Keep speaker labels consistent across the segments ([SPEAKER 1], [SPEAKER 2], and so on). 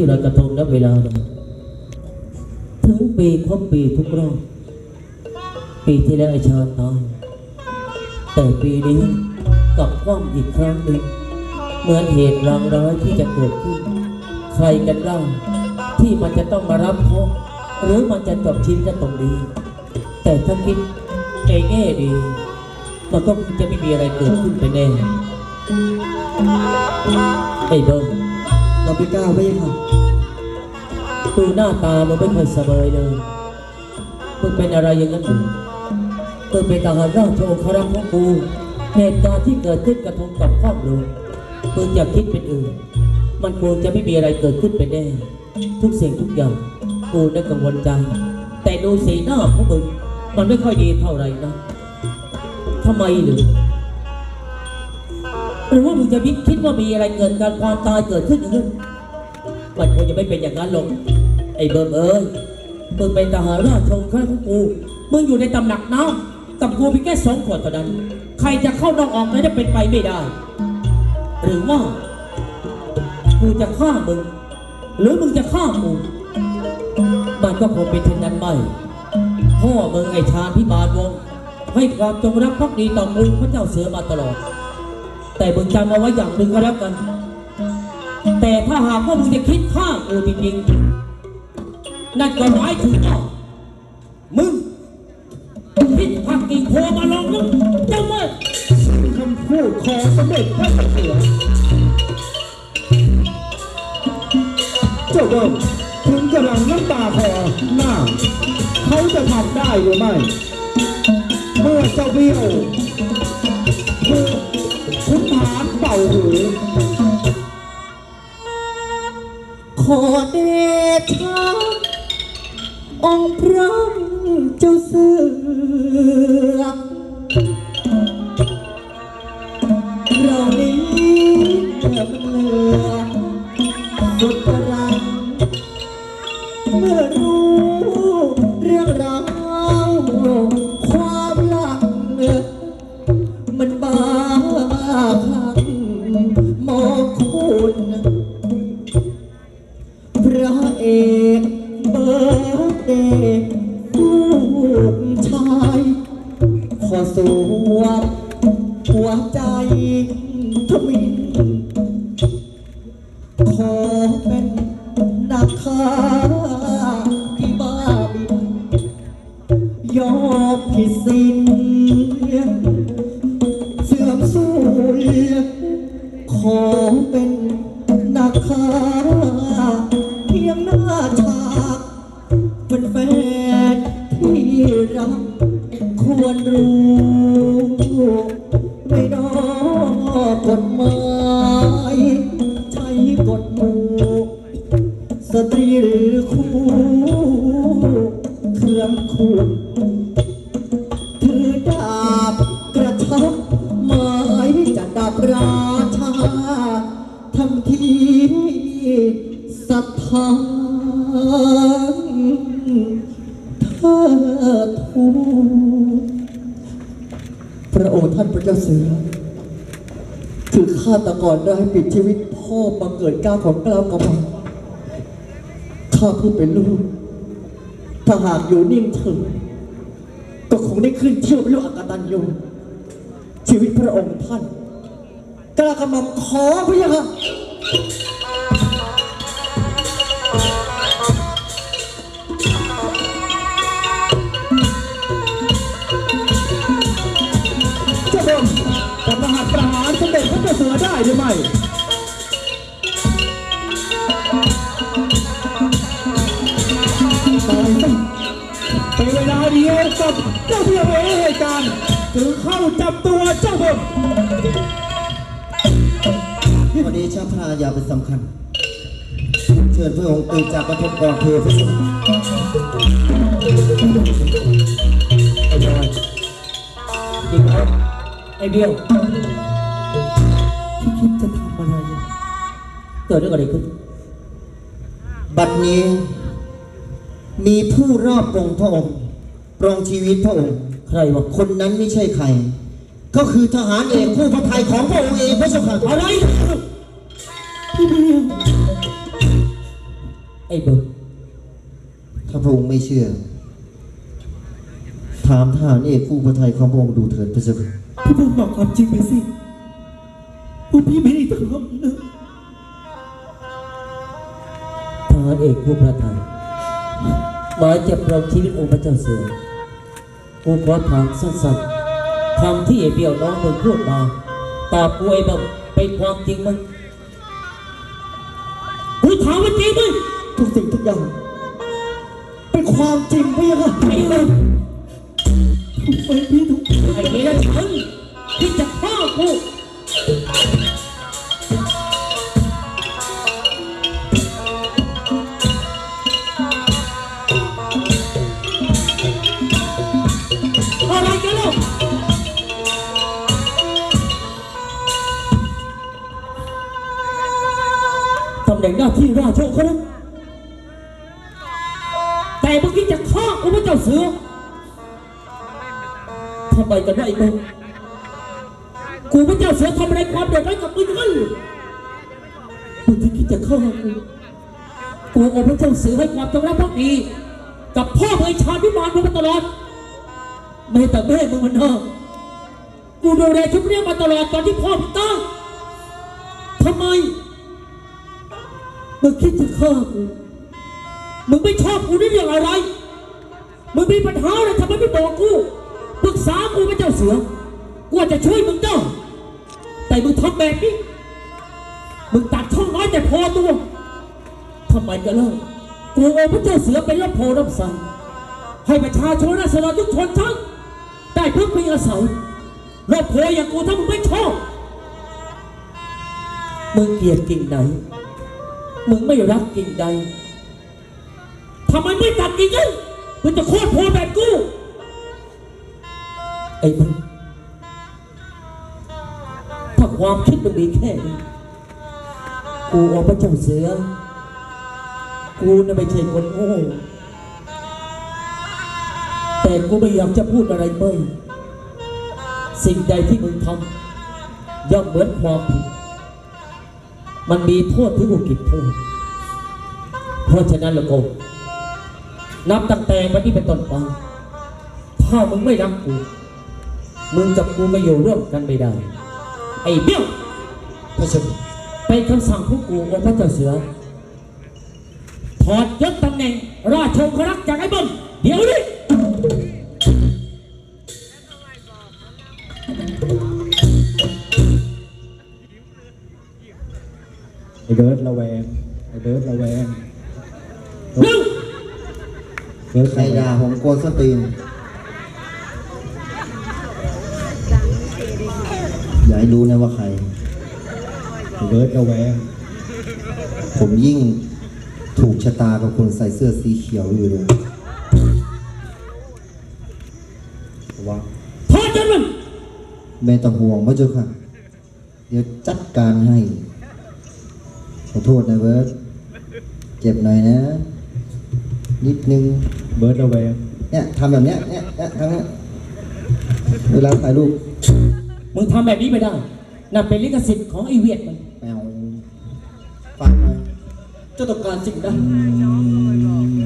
[SPEAKER 1] ที่ลอยกระทงนับเวลาเลยถึงปีครบปีทุกรอบปีที่แล้วไอชาตายแต่ปีนี้กลับคว่ำอีกครั้งหนึ่งเหมือนเหตุรางร้ายที่จะเกิดขึ้น ใครกันเล่าที่มันจะต้องมารับเคราะห์หรือมันจะจบชิ้นกันตรงนี้ แต่ถ้าคิดในแง่ดีมันก็จะไม่มีอะไรเกิดขึ้นไปแน่ไอ้เบิ้ม
[SPEAKER 2] เราไปก้าวไม่ค่ะ
[SPEAKER 1] ดูหน้าตามันไม่เคยสบายเลยมึงเป็นอะไรอย่างนั้นหรือมึงเป็นทหารราชโอคารักษ์ของกูเหตุการณ์ที่เกิดขึ้นกระทบกับครอบครัวมึงอย่าคิดเป็นอื่น มันควรจะไม่มีอะไรเกิดขึ้นไปแน่ทุกสิ่งทุกอย่างกูได้กังวลใจแต่ดูสีหน้าของมึงมันไม่ค่อยดีเท่าไหร่นะทำไมหรือหรือว่ามึงจะคิดว่ามีอะไรเกิดการความตายเกิดขึ้นหรือมันคงจะไม่เป็นอย่างนั้นหรอก ไอ้เบิร์มเอ้ยมึงเป็นทหารราชชงข้าของกู มึงอยู่ในตำหนักน้ำกับกูเพียงแค่สองคนเท่านั้น ใครจะเข้านอกออกนั้นจะเป็นไปไม่ได้ หรือว่า กูจะฆ่ามึง หรือมึงจะฆ่ากูมันก็คงเป็นเช่นนั้นไม่พ่อมึงไอ้ชาญพิบาลวงให้ความจงรักภักดีต่อมึงพระเจ้าเสือมาตลอด แต่มึงจำเอาไว้อย่างหนึ่งก็แล้วกัน แต่ถ้าหากว่ามึงจะคิดฆ่ากูจริงๆ นั่นก็หมายถึงว่ามึงคิดพักกิ่งโพมาลงล้วเจ้าเมื่อ
[SPEAKER 2] คำพูดของสมเด็จพระเสือเจ้าเดิมถึงกำลังน้ำตาคอหน้า เขาจะทำได้หรือไม่ เมื่อเจ้าเบี้ยวถูกขุนฐานเป่าหู
[SPEAKER 3] ขอเดชะ អង្គប្រំចុះសើ มผิ ท่านพระเจ้าเสือคือฆาตกรได้ปิดชีวิตพ่อมาเกิดก้าวของกล้าวกระหม่อมข้าผู้เป็นลูก ถ้าหากอยู่นิ่งเฉยก็คงได้ขึ้นเที่ยวเป็นลูกอักตันยูชีวิตพระองค์ท่านกล้ากระหม่อมขอพระยะค่ะ
[SPEAKER 2] หรือไม่ตายสิเป็นเวลาเดียวกับเจ้าเบี้ยวเอ๋เหตุการณ์ถึงเข้าจับตัวเจ้าเดิม
[SPEAKER 4] วันนี้ชาพระยาเป็นสำคัญ เชิญพระองค์ตื่นจากปฐมก่อนเทพระสง
[SPEAKER 1] ไอ้บอยจริงไอ้เบี้ยว คิดจะทำอะไรเนี่ยเกิดเรื่องอะไรขึ้น
[SPEAKER 4] บัดนี้ มีผู้รอบปรงพระองค์ปรงชีวิตพระองค์
[SPEAKER 1] ใครวะ
[SPEAKER 4] คนนั้นไม่ใช่ใคร ก็คือทหารเอกคู่พระไทยของพระองค์เองพระเจ้าค่ะ
[SPEAKER 1] อะไรไอ้เบิร์ด
[SPEAKER 4] ถ้าพระองค์ไม่เชื่อ ถามทหารเอกผู้พระไทยของพระองค์ดูเถิดพระเจ้าค่ะ
[SPEAKER 3] พี่บุญบอกความจริงไปสิ ว่าพี่ไม่ได้ทำนะ
[SPEAKER 1] ทหารเอกผู้ประทานหมายจะปรองชีวิตองค์พระเจ้าเสือกูขอถามสั้นๆคำที่ไอ้เบี้ยวน้องมึงพูดมาตอบกูไอ้แบบเป็นความจริงมั้ยกูถามว่าจริงมั้ย
[SPEAKER 3] ทุกสิ่งทุกอย่าง เป็นความจริงพี่ค่ะ
[SPEAKER 1] ไอ้เบิร์ด
[SPEAKER 3] ทำไมพี่ถึง
[SPEAKER 1] ไอ้นี่นะฉันที่จะฆ่ากู จ้าเสือทำไมกันได้มึงกูพระเจ้าเสือทำอะไรความเดือดร้อนกับมึงกันมึงที่คิดจะฆ่ากูกูองค์พระเจ้าเสือให้ความจงรักภักดีกับพ่อเมยชาญวิมานมึงมาตลอดแม่แต่แม่มึงมันเถอะกูดูแลชุดเนี้ยมาตลอดตอนที่พ่อมึงตั้งทำไมมึงคิดจะฆ่ากูมึงไม่ชอบกูนี่เรื่องอะไร มึงมีปัญหาอะไรทำไมไม่บอกกูปรึกษากูพระเจ้าเสือกูอาจจะช่วยมึงได้แต่มึงทำแบบนี้ มึงตัดช่องน้อยแต่พอตัวทำไมกันเล่ากูโอพระเจ้าเสือเป็นรับโพรับสั่งให้ประชาชนราษฎรทุกชนชั้นได้พึ่งพิงอาศัยรบโพอย่างกูถ้ามึงไม่ชอบมึงเกลียดกิ่งไหน มึงไม่รักกิ่งใดทำไมไม่ตัดกิ่งนั้น มึงจะโคตรโพแบบกู ไอ้มึงถ้าความคิดมึงมีแค่นี้กูเอาพระเจ้าเสือ กูน่ะไม่ใช่คนโง่แต่กูไม่อยากจะพูดอะไรเมื่อสิ่งใดที่มึงทำย่อมเหมือนความผิด มันมีโทษที่กูกินโทษเพราะฉะนั้นละโก นับตั้งแต่วันนี้เป็นต้นไปถ้ามึงไม่รักกู มึงกับกูก็อยู่ร่วมกันไม่ได้ ไอ้เบี้ยว
[SPEAKER 4] พระเจ้า
[SPEAKER 1] เป็นคำสั่งของกูองค์พระเจ้าเสือ ถอดยศตำแหน่ง ราชองครักษ์จากไอ้บิ้มเดี๋ยวนี้
[SPEAKER 2] ไอ้เบิร์ดระแวง ไอ้เบิร์ดระแวง
[SPEAKER 1] เร็ว
[SPEAKER 2] เบิร์ด
[SPEAKER 4] ใคร
[SPEAKER 2] ระแว
[SPEAKER 4] ด่างผมโกนสตรีนอย่าให้รู้นะว่าใคร
[SPEAKER 2] ไอ้เบิร์ดระแวง
[SPEAKER 4] ผมยิ่งถูกชะตากับคนใส่เสื้อสีเขียวอยู่เลย
[SPEAKER 2] ระวัง
[SPEAKER 1] ถอดยศมัน
[SPEAKER 4] ไม่ต้องห่วงพระเจ้าค่ะ เดี๋ยวจัดการให้ ขอโทษนะเบิร์ดเจ็บหน่อยนะ นิดนึง
[SPEAKER 2] เบิร์ดระแวง
[SPEAKER 4] เนี่ยทำแบบเนี้ยเนี่ยเนี่ยทำเนี้ยเวลาถ่ายรูป
[SPEAKER 1] มึงทำแบบนี้ไม่ได้นั่นเป็นลิขสิทธิ์ของไอ้เวียดมัน
[SPEAKER 4] แมวฟังหน่อย
[SPEAKER 3] เจ้าต้องการสิ่งใด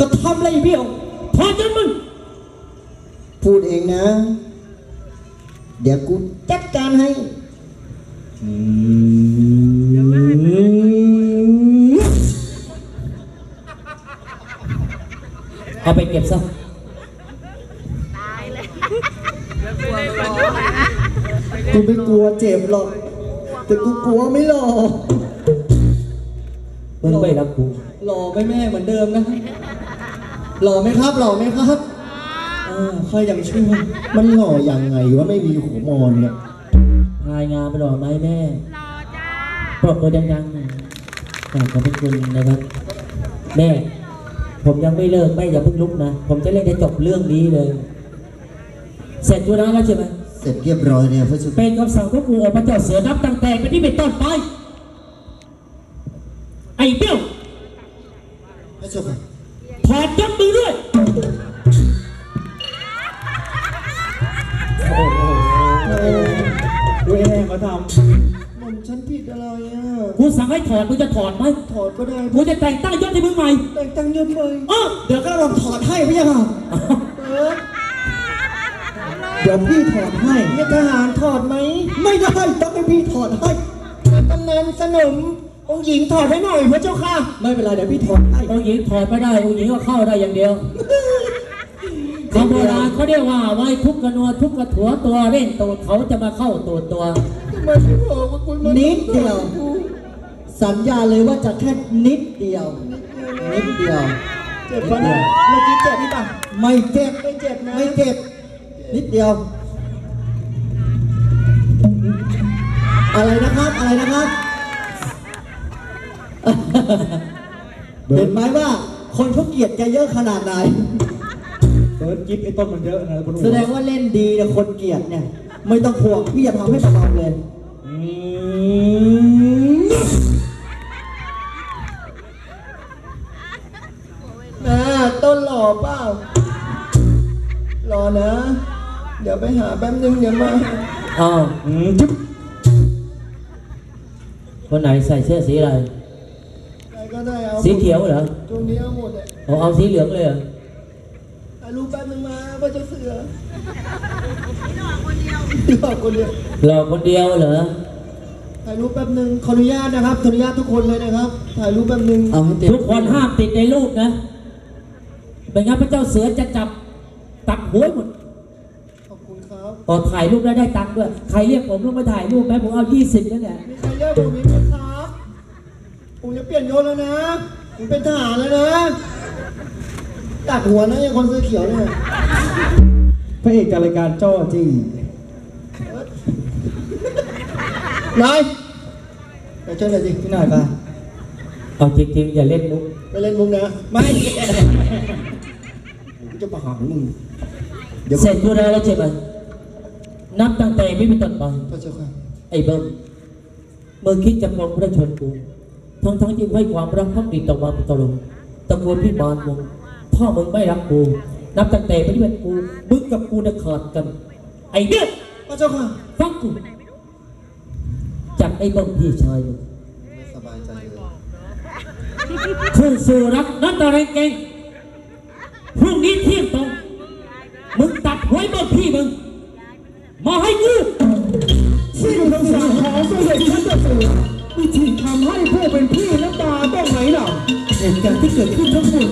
[SPEAKER 3] ก็ทำอะไรเบี้ยว
[SPEAKER 1] ถอดยศมัน
[SPEAKER 4] พูดเองนะ เดี๋ยวกูจัดการให้
[SPEAKER 2] อืม
[SPEAKER 1] เอาไปเก็บซะ
[SPEAKER 3] กูไม่กลัวเจ็บหรอก แต่กูกลัวไม่หล่อ
[SPEAKER 1] มึงไม่รักกู
[SPEAKER 3] หล่อไหมแม่เหมือนเดิมนะหล่อไหมครับหล่อไหมครับอ่าค่อยยังเชื่อ
[SPEAKER 4] มันหล่อยังไงวะไม่มีหัวมอนเนี่ย
[SPEAKER 1] รายงานไปหรอไหมแม่ปรบมือดังๆหน่อยขอบพระคุณนะครับ แม่ ผมยังไม่เลิกแม่อย่าเพิ่งลุกนะ ผมจะเล่นให้จบเรื่องนี้เลย เสร็จธุระแล้วใช่ไหม
[SPEAKER 4] เสร็จเรียบร้อยเนี่ยพระเจ้า
[SPEAKER 1] เป็นคำสั่งของกูองค์พระเจ้าเสือนับตั้งแต่วันนี้เป็นต้นไป ไอ้เบี้ยว
[SPEAKER 4] พระเจ้าค่ะ
[SPEAKER 1] ถอดมึงจะถอดไหม
[SPEAKER 2] ถอดก็ได้
[SPEAKER 1] กูจะแต่งตั้งยศให้มึงใหม่
[SPEAKER 2] แต่งตั้งยศเลย
[SPEAKER 1] อ้อ
[SPEAKER 3] เดี๋ยวก็ระวังถอดให้พี่ค่ะ
[SPEAKER 2] เออ
[SPEAKER 3] เดี๋ยวพี่ถอดให้
[SPEAKER 2] เนี่ยทหารถอดไหม
[SPEAKER 3] ไม่ได้ต้องให้พี่ถอดให้
[SPEAKER 2] กำนันสนมองค์หญิงถอดให้หน่อยพระเจ้าค่ะ
[SPEAKER 3] ไม่เป็นไรเดี๋ยวพี่ถอดให้
[SPEAKER 1] องค์หญิงถอดไม่ได้องค์หญิงก็เข้าได้อย่างเดียวคำโบราณเขาเรียกว่าไว้ทุกกระนวทุกกระถัวตัวเล่นตัวเขาจะมาเข้าตัวตัว
[SPEAKER 2] ทำไมไม่บอกว่าคุณมา
[SPEAKER 3] นิดเดียว สัญญาเลยว่าจะแค่นิดเดียว นิดเดียว
[SPEAKER 2] เจ็บปะเนี่ยเมื่อกี้เจ็บพี่ป่ะ
[SPEAKER 3] ไม่เจ็บ
[SPEAKER 2] ไม่เจ็บนะ
[SPEAKER 3] ไม่เจ็บ นิดเดียว อะไรนะครับอะไรนะครับ เห็นไหมว่าคนเขาเกลียดแกเยอะขนาดไหน
[SPEAKER 2] เบิร์ดกิฟไอ้ต้นมันเยอะนะบนหัว
[SPEAKER 3] แสดงว่าเล่นดีเนี่ยคนเกลียดเนี่ย ไม่ต้องห่วงพี่จะทำให้เบาๆเลย
[SPEAKER 2] อืมนะ ต้นหล่อเปล่าหล่อนะ เดี๋ยวไปหาแป๊บนึงเดี๋ยวมา
[SPEAKER 1] อ้าว
[SPEAKER 2] อืมจุ๊บ
[SPEAKER 1] คนไหนใส่เสื้อสีอะไร
[SPEAKER 2] ใครก็ได้เอา
[SPEAKER 1] สีเขียวเหรอ
[SPEAKER 2] ตรงนี้เอาหมดเลย
[SPEAKER 1] เอาเอาสีเหลืองเลยเหรอ
[SPEAKER 2] ถ่ายรูปแป๊บนึงมาพระเจ้าเสือหล่อคนเดียวหล่อคนเดียว
[SPEAKER 1] หล่อคนเดียวเหรอ
[SPEAKER 2] ถ่ายรูปแป๊บนึงขออนุญาตนะครับขออนุญาตทุกคนเลยนะครับ ถ่ายรูปแป๊บนึง
[SPEAKER 3] เอาให้เต็ม
[SPEAKER 1] ทุกคนห้ามติดในรูปนะ เป็นงั้นพระเจ้าเสือจะจับตัดหัวหมด
[SPEAKER 2] ขอบคุณครับ
[SPEAKER 1] พอถ่ายรูปแล้วได้ตังค์ด้วย ใครเรียกผมลงมาถ่ายรูปไหมผมเอายี่สิบแล้วเนี่ย
[SPEAKER 2] มีใครเรียกผมอีกไหมครับ ผมจะเปลี่ยนยศแล้วนะ ผมเป็นทหารแล้วนะตัดหัวนะยังคนเสื้อเขียวเนี่ย
[SPEAKER 5] พระเอกจากรายการจ้อจี้
[SPEAKER 2] นายไปเชิญหน่อยสิ
[SPEAKER 5] พี่หน่อยปะ
[SPEAKER 1] เอาจริงๆอย่าเล่นมุก
[SPEAKER 2] ไปเล่นมุกนะ
[SPEAKER 5] ไม่
[SPEAKER 2] กูจะประหารมึง
[SPEAKER 1] เสร็จธุระแล้วใช่ไหมนับตั้งแต่ไม่เป็นต้นไป
[SPEAKER 2] พระเจ้าค่ะ
[SPEAKER 1] ไอ้เบิ้มเมื่อคิดจะปลงพระชนกู ทั้งทั้งๆที่ให้ความรักพักดีต่อมาตลอดตะโกนพี่บานมึงพ่อมึงไม่รักกู นับตั้งแต่ไม่ได้เป็นกูมึงกับกูจะขาดกัน ไอ้เนี่ย
[SPEAKER 2] พระเจ้าค่ะ
[SPEAKER 1] ฟังกูจับไอ้เบิ้มพี่ชายมึง
[SPEAKER 4] ไม่สบายใจเลย
[SPEAKER 1] ขึ้นสู่รักนัตตะไรเก่งพรุ่งนี้เที่ยงตรงมึงตัดไว้บิ้มพี่มึง มาให้กู
[SPEAKER 2] สิ่งคำสั่งของเสด็จพระเจ้าเสือวิธีทำให้ผู้เป็นพี่น้ำตาต้องไหลหลั่ง
[SPEAKER 1] เหตุการณ์ที่เกิดขึ้นทั้งหมด